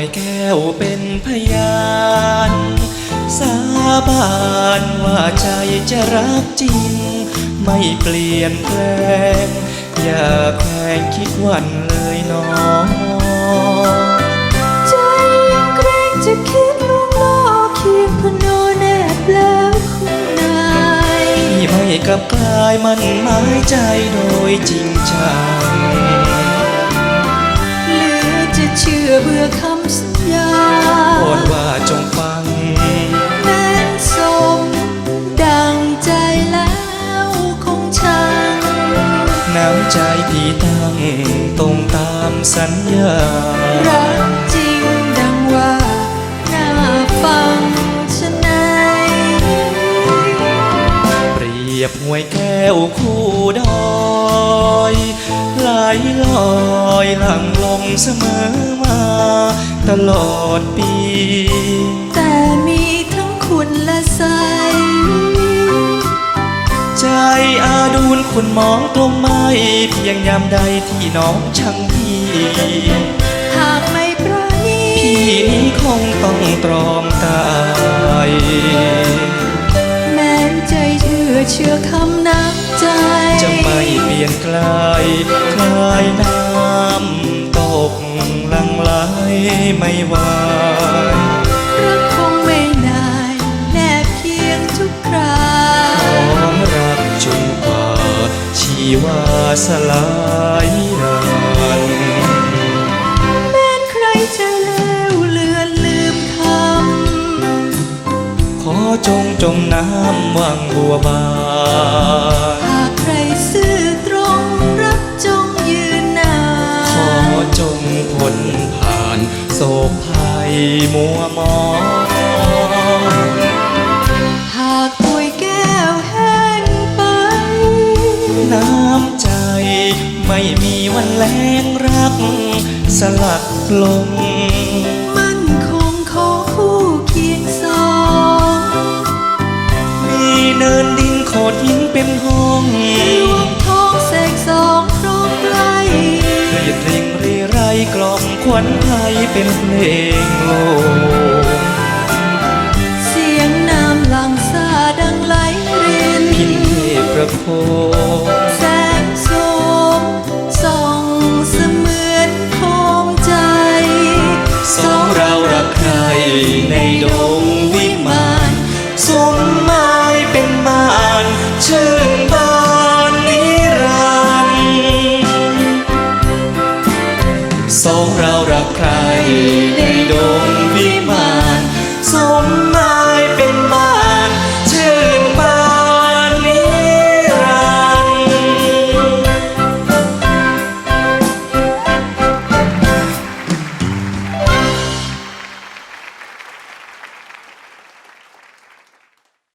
วยแก้วเป็นพยาน สาบานว่าใจจะรักจริง ไม่เปลี่ยนแปลง อย่าแพงคิดวันเลยน้องใจเกรงจะคิดลวงล่อเคียงพนแนบแล้วคุณนายไม่กับกลายมันหมายใจโดยจริงจัง เชื่อเบื่อคำสัญญาโปรดว่าจงฟัง แม้นสม ดังใจแล้วคงชังน้ำใจพี่ตั้งตรงตามสัญญารัก บหวยแก้วคู่ดอยไหลลอยหลังลงเสมอมา ตลอดปี แต่มีทั้งคุณและใส ใจอาดูนคุณมองกลมไม่เพียงยามใดที่น้องช่างพี่หากไม่ปราณีพี่นี้คงต้องตรอ อเชื่อคำน้ำใจ จะไม่เปลี่ยนกลายคลายน้ำตกหลังไหลไม่ไหวรักคงไม่นายแนบเคียงทุกคราขอรักจนกว่าชีวาสลาย จงจมน้ำวังบัวบานหากใครซื่อตรงรักจงยืนนานขอจงพ้นผ่านโศกภัยมัวมองหากป่วยแก้วแห้งไป น้ำใจไม่มีวันแรงรัก สลัดลง เป็นเพลงโลงเสียงน้ำหลังซาดังไหลรินพินเทพประโค ใครในดงวิมานสมมา